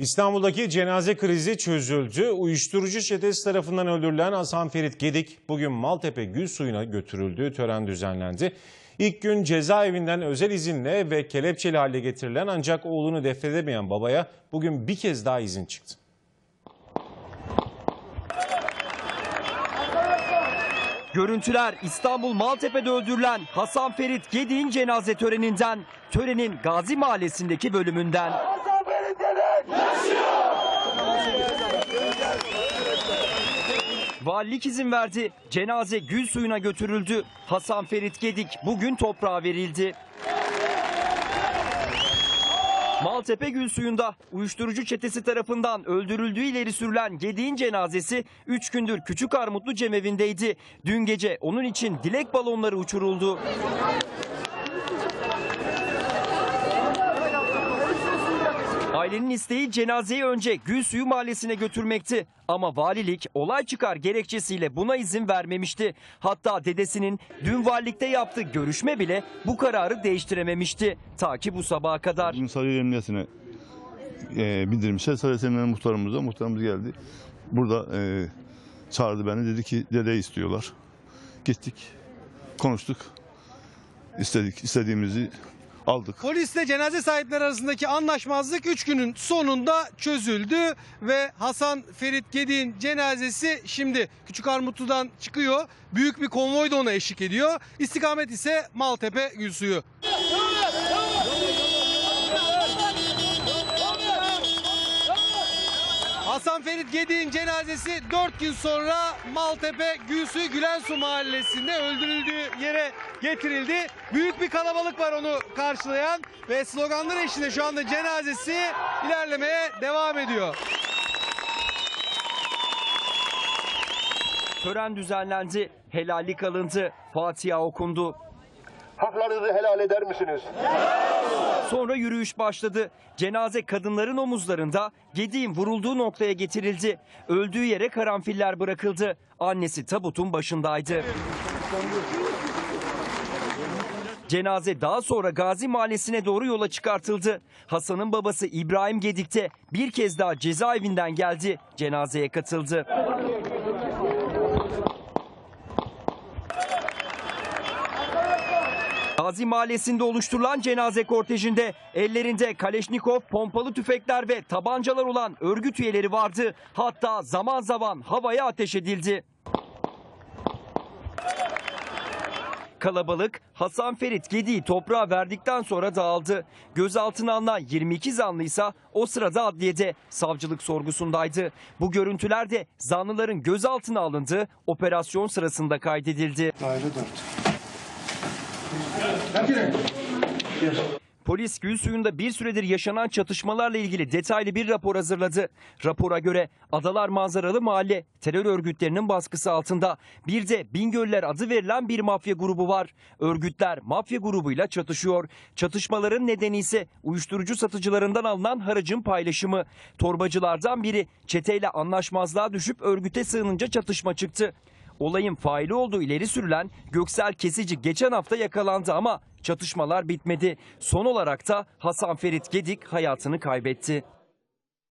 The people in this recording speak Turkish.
İstanbul'daki cenaze krizi çözüldü. Uyuşturucu çetesi tarafından öldürülen Hasan Ferit Gedik bugün Maltepe Gül Suyu'na götürüldüğü tören düzenlendi. İlk gün cezaevinden özel izinle ve kelepçeli hale getirilen ancak oğlunu defnedemeyen babaya bugün bir kez daha izin çıktı. Görüntüler İstanbul Maltepe'de öldürülen Hasan Ferit Gedik'in cenaze töreninden, törenin Gazi Mahallesi'ndeki bölümünden. Valilik izin verdi. Cenaze gül suyuna götürüldü. Hasan Ferit Gedik bugün toprağa verildi. Maltepe Gül Suyu'nda uyuşturucu çetesi tarafından öldürüldüğü ileri sürülen Gedik'in cenazesi 3 gündür Küçük Armutlu cemevindeydi. Dün gece onun için dilek balonları uçuruldu. Ailenin isteği cenazeyi önce Gülsuyu Mahallesi'ne götürmekti. Ama valilik olay çıkar gerekçesiyle buna izin vermemişti. Hatta dedesinin dün valilikte yaptığı görüşme bile bu kararı değiştirememişti. Ta ki bu sabaha kadar. Bugün Sarıyer Emniyetine e, bildirmişler. Sarıyer Emniyetine muhtarımız muhtarımız geldi. Burada e, çağırdı beni dedi ki dede istiyorlar. Gittik konuştuk. İstedik istediğimizi aldık. Polisle cenaze sahipleri arasındaki anlaşmazlık 3 günün sonunda çözüldü ve Hasan Ferit Gedik'in cenazesi şimdi Küçük Armutlu'dan çıkıyor. Büyük bir konvoy da ona eşlik ediyor. İstikamet ise Maltepe Gülsuyu. Hasan Ferit Gedik'in cenazesi 4 gün sonra Maltepe Gülsuyu Gülensu mahallesinde öldürüldüğü yere getirildi. Büyük bir kalabalık var onu karşılayan ve sloganlar eşliğinde şu anda cenazesi ilerlemeye devam ediyor. Tören düzenlendi, helallik alındı, Fatiha okundu. Haklarınızı helal eder misiniz? Sonra yürüyüş başladı. Cenaze kadınların omuzlarında Gedik'in vurulduğu noktaya getirildi. Öldüğü yere karanfiller bırakıldı. Annesi tabutun başındaydı. Cenaze daha sonra Gazi Mahallesi'ne doğru yola çıkartıldı. Hasan'ın babası İbrahim Gedik de bir kez daha cezaevinden geldi. Cenazeye katıldı. Gazi Mahallesi'nde oluşturulan cenaze kortejinde ellerinde Kaleşnikov, pompalı tüfekler ve tabancalar olan örgüt üyeleri vardı. Hatta zaman zaman havaya ateş edildi. Kalabalık Hasan Ferit Gedik'i toprağa verdikten sonra dağıldı. Gözaltına alınan 22 zanlı ise o sırada adliyede savcılık sorgusundaydı. Bu görüntüler de zanlıların gözaltına alındığı operasyon sırasında kaydedildi. Polis Gül Suyu'nda bir süredir yaşanan çatışmalarla ilgili detaylı bir rapor hazırladı. Rapora göre Adalar Manzaralı Mahalle terör örgütlerinin baskısı altında. Bir de Bingöller adı verilen bir mafya grubu var. Örgütler mafya grubuyla çatışıyor. Çatışmaların nedeni ise uyuşturucu satıcılarından alınan haracın paylaşımı. Torbacılardan biri çeteyle anlaşmazlığa düşüp örgüte sığınınca çatışma çıktı. Olayın faili olduğu ileri sürülen Göksel Kesici geçen hafta yakalandı ama çatışmalar bitmedi. Son olarak da Hasan Ferit Gedik hayatını kaybetti.